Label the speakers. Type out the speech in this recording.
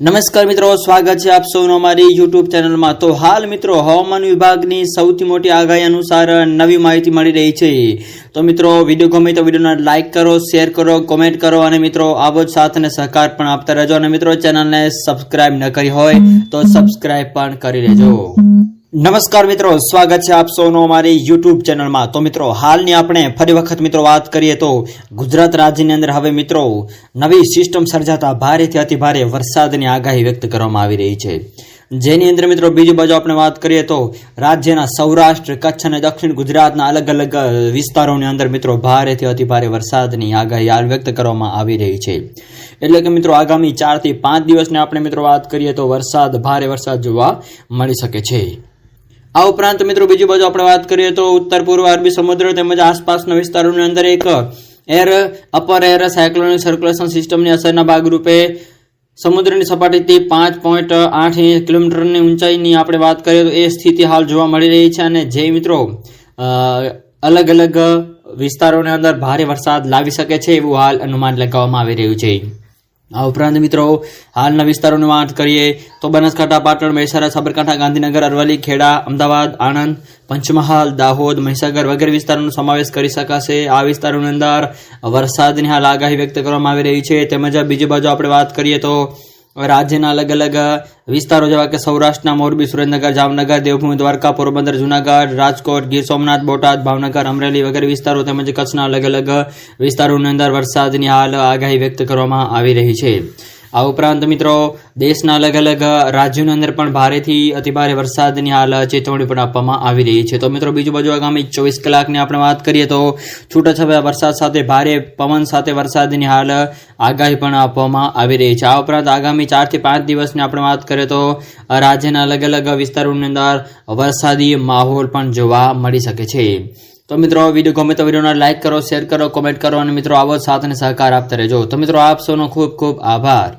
Speaker 1: નમસ્કાર મિત્રો, સ્વાગત છે આપ સૌનો અમારી યુટ્યુબ ચેનલમાં. તો હાલ મિત્રો, હવામાન વિભાગની સૌથી મોટી આગાહી અનુસાર નવી માહિતી મળી રહી છે. તો મિત્રો, વીડિયો ગમે તો વિડીયોને લાઇક કરો, શેર કરો, કોમેન્ટ કરો અને મિત્રો, આવો જ સાથ અને સહકાર પણ આપતા રહેજો. અને મિત્રો, ચેનલને સબસ્ક્રાઇબ ન કરી હોય તો સબસ્ક્રાઇબ પણ કરી લેજો. નમસ્કાર મિત્રો, સ્વાગત છે આપ સૌનો અમારી યુટ્યુબ ચેનલમાં. તો મિત્રો, હાલની આપણે ફરી વખત મિત્રો વાત કરીએ તો ગુજરાત રાજ્યની અંદર હવે મિત્રો નવી સિસ્ટમ સર્જાતા ભારેથી અતિભારે વરસાદની આગાહી વ્યક્ત કરવામાં આવી રહી છે. જેની અંદર મિત્રો બીજી બાજુ આપણે વાત કરીએ તો રાજ્યના સૌરાષ્ટ્ર, કચ્છ અને દક્ષિણ ગુજરાતના અલગ અલગ વિસ્તારોની અંદર મિત્રો ભારેથી અતિભારે વરસાદની આગાહી વ્યક્ત કરવામાં આવી રહી છે. એટલે કે મિત્રો આગામી ચારથી પાંચ દિવસની આપણે મિત્રો વાત કરીએ તો વરસાદ, ભારે વરસાદ જોવા મળી શકે છે. આ ઉપરાંત મિત્રો બીજી બાજુ આપણે વાત કરીએ તો ઉત્તર પૂર્વ અરબી સમુદ્ર તેમજ આસપાસના વિસ્તારોની અંદર એક air upper air cyclonic circulation સિસ્ટમની અસરના ભાગરૂપે સમુદ્રની સપાટીથી પાંચ પોઈન્ટ આઠ કિલોમીટરની ઊંચાઈની આપણે વાત કરીએ તો એ સ્થિતિ હાલ જોવા મળી રહી છે અને જે મિત્રો અલગ અલગ વિસ્તારોની અંદર ભારે વરસાદ લાવી શકે છે એવું હાલ અનુમાન લગાવવામાં આવી રહ્યું છે. આ ઉપરાંત મિત્રો, હાલના વિસ્તારોની વાત કરીએ તો બનાસકાંઠા, પાટણ, મહેસાણા, સાબરકાંઠા, ગાંધીનગર, અરવલ્લી, ખેડા, અમદાવાદ, આણંદ, પંચમહાલ, દાહોદ, મહીસાગર વગેરે વિસ્તારોનો સમાવેશ કરી શકાશે. આ વિસ્તારોની અંદર વરસાદની હાલ આગાહી વ્યક્ત કરવામાં આવી રહી છે. તેમજ બીજી બાજુ આપણે વાત કરીએ તો રાજ્યના અલગ અલગ વિસ્તારો જેવા કે સૌરાષ્ટ્રના મોરબી, સુરેન્દ્રનગર, જામનગર, દેવભૂમિ દ્વારકા પોરબંદર જૂનાગઢ, રાજકોટ, ગીર સોમનાથ, બોટાદ, ભાવનગર, અમરેલી વગેરે વિસ્તારો તેમજ કચ્છના અલગ અલગ વિસ્તારોની અંદર વરસાદની હાલ આગાહી વ્યક્ત કરવામાં આવી રહી છે. આ ઉપરાંત મિત્રો, દેશના અલગ અલગ રાજ્યોની અંદર પણ ભારેથી અતિભારે વરસાદની હાલ ચેતવણી પણ આપવામાં આવી રહી છે. તો મિત્રો, બીજું બાજુ આગામી ચોવીસ કલાકની આપણે વાત કરીએ તો છૂટાછવાયા વરસાદ સાથે ભારે પવન સાથે વરસાદની હાલ આગાહી પણ આપવામાં આવી રહી છે. આ ઉપરાંત આગામી ચારથી પાંચ દિવસની આપણે વાત કરીએ તો રાજ્યના અલગ અલગ વિસ્તારોની અંદર વરસાદી માહોલ પણ જોવા મળી શકે છે. તો મિત્રો વીડિયો ગમે તો વિડીયોને લાઇક કરો શેર કરો કોમેન્ટ કરો, અને મિત્રો, આવો સાથ અને સહકાર આપતા રહેજો. તો મિત્રો, આપ સૌનો ખૂબ ખૂબ આભાર.